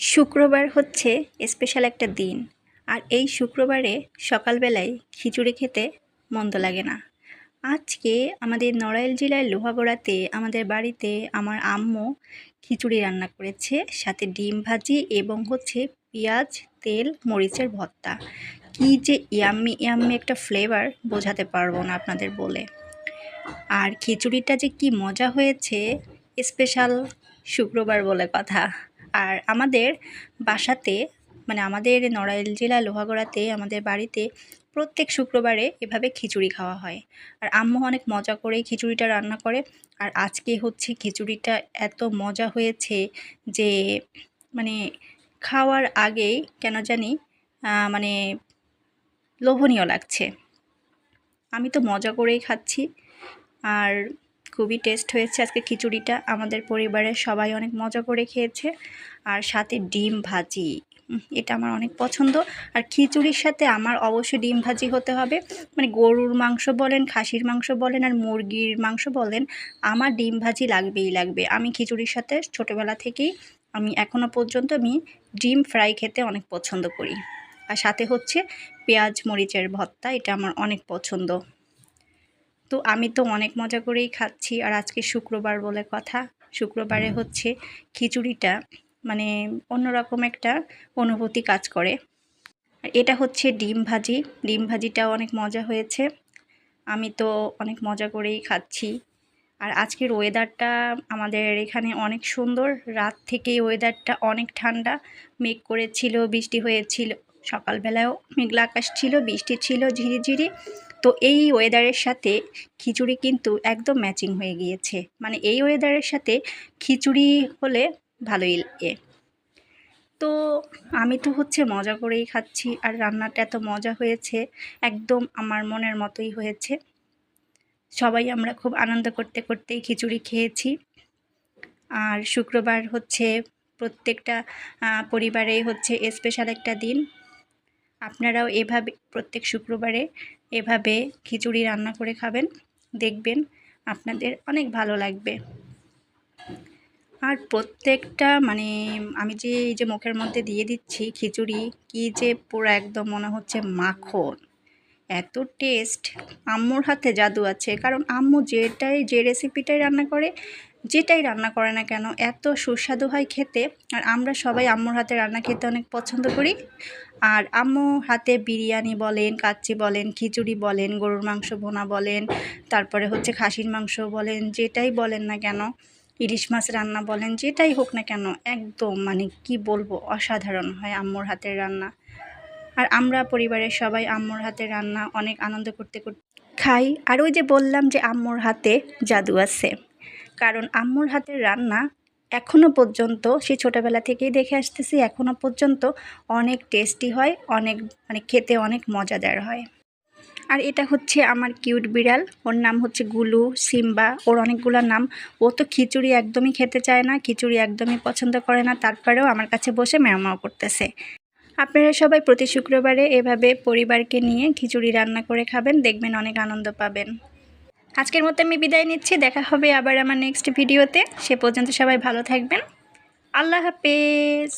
শুক্রবার হচ্ছে স্পেশাল একটা দিন। আর এই শুক্রবারে সকালবেলায় খিচুড়ি খেতে মন্দ লাগে না। আজকে আমাদের নড়াইল জেলার লোহাগড়াতে আমাদের বাড়িতে আমার আম্মু খিচুড়ি রান্না করেছে, সাথে ডিম ভাজি এবং হচ্ছে পেঁয়াজ, তেল, মরিচের ভর্তা। কী যে ইয়াম্মি ইয়াম্মি একটা ফ্লেভার বোঝাতে পারব না আপনাদের বলে। আর খিচুড়িটা যে কি মজা হয়েছে স্পেশাল শুক্রবার বলে কথা। আর আমাদের বাসাতে মানে আমাদের নড়াইল জেলা লোহাগড়াতে, আমাদের বাড়িতে প্রত্যেক শুক্রবারে এভাবে খিচুড়ি খাওয়া হয়। আর আম্মু অনেক মজা করেই খিচুড়িটা রান্না করে। আর আজকে হচ্ছে খিচুড়িটা এত মজা হয়েছে যে মানে খাওয়ার আগেই কেন জানি মানে লোভনীয় লাগছে। আমি তো মজা করেই খাচ্ছি। আর খুবই টেস্ট হয়েছে আজকে খিচুড়িটা। আমাদের পরিবারের সবাই অনেক মজা করে খেয়েছে। আর সাথে ডিম ভাজি। এটা আমার অনেক পছন্দ। আর খিচুড়ির সাথে আমার অবশ্যই ডিম ভাজি হতে হবে। মানে গরুর মাংস বলেন, খাসির মাংস বলেন, আর মুরগির মাংস বলেন, আমার ডিম ভাজি লাগবেই লাগবে। আমি খিচুড়ির সাথে ছোটোবেলা থেকেই, আমি এখনও পর্যন্ত আমি ডিম ফ্রাই খেতে অনেক পছন্দ করি। আর সাথে হচ্ছে পেঁয়াজ মরিচের ভর্তা, এটা আমার অনেক পছন্দ। তো আমি তো অনেক মজা করেই খাচ্ছি। আর আজকে শুক্রবার বলে কথা। শুক্রবারে হচ্ছে খিচুড়িটা মানে অন্যরকম একটা অনুভূতি কাজ করে। আর এটা হচ্ছে ডিম ভাজি। ডিম ভাজিটাও অনেক মজা হয়েছে। আমি তো অনেক মজা করেই খাচ্ছি। আর আজকের ওয়েদারটা আমাদের এখানে অনেক সুন্দর। রাত থেকেই ওয়েদারটা অনেক ঠান্ডা। মেঘ করেছিল বৃষ্টি হয়েছিল। সকালবেলায়ও মেঘলা আকাশ ছিল বৃষ্টি ছিল ঝিরিঝিরি। তো এই ওয়েদারের সাথে খিচুড়ি কিন্তু একদম ম্যাচিং হয়ে গিয়েছে। মানে এই ওয়েদারের সাথে খিচুড়ি হলে ভালোই লাগে। তো আমি তো হচ্ছে মজা করেই খাচ্ছি আর রান্নাটা এত মজা হয়েছে একদম আমার মনের মতোই হয়েছে। সবাই আমরা খুব আনন্দ করতে করতেই খিচুড়ি খেয়েছি। আর শুক্রবার হচ্ছে প্রত্যেকটা আহ, পরিবারেই হচ্ছে স্পেশাল একটা দিন। আপনারাও এভাবে প্রত্যেক শুক্রবারে এভাবে খিচুড়ি রান্না করে খাবেন। দেখবেন আপনাদের অনেক ভালো লাগবে। আর প্রত্যেকটা মানে আমি যে, এই যে মুখের মধ্যে দিয়ে দিচ্ছি খিচুড়ি, কি যে পুরো একদম মনে হচ্ছে মাখন। এত টেস্ট আম্মুর হাতে জাদু আছে। কারণ আম্মু যেটাই, যে রেসিপিটাই রান্না করে, যেটাই রান্না করে না কেন, এত সুস্বাদু হয় খেতে। আর আমরা সবাই আম্মুর হাতে রান্না খেতে অনেক পছন্দ করি। আর আম্মু হাতে বিরিয়ানি বলেন, কাচ্চি বলেন, খিচুড়ি বলেন, গরুর মাংস ভোনা বলেন, তারপরে হচ্ছে খাসির মাংস বলেন, যেটাই বলেন না কেন, ইলিশ মাছ রান্না বলেন, যেটাই হোক না কেন, একদম মানে কি বলব, অসাধারণ হয় আম্মুর হাতের রান্না। আর আমরা পরিবারের সবাই আম্মুর হাতের রান্না অনেক আনন্দ করতে করতে খাই। আর ওই যে বললাম যে আম্মুর হাতে জাদু আছে। কারণ আম্মুর হাতের রান্না এখনও পর্যন্ত, সেই ছোটোবেলা থেকেই দেখে আসতেছি এখনও পর্যন্ত অনেক টেস্টি হয়, অনেক মানে খেতে অনেক মজাদার হয়। আর এটা হচ্ছে আমার কিউট বিড়াল, ওর নাম হচ্ছে গুলু, সিম্বা, ওর অনেকগুলো নাম। ও তো খিচুড়ি একদমই খেতে চায় না, খিচুড়ি একদমই পছন্দ করে না, তারপরেও আমার কাছে বসে ম্যাও করতেছে। আপনারা সবাই প্রতি শুক্রবারে এভাবে পরিবারকে নিয়ে খিচুড়ি রান্না করে খাবেন, দেখবেন অনেক আনন্দ পাবেন। আজকের মতো আমি বিদায় নিচ্ছি, দেখা হবে আবার আমার নেক্সট ভিডিওতে সে পর্যন্ত সবাই ভালো থাকবেন। আল্লাহ হাফেজ।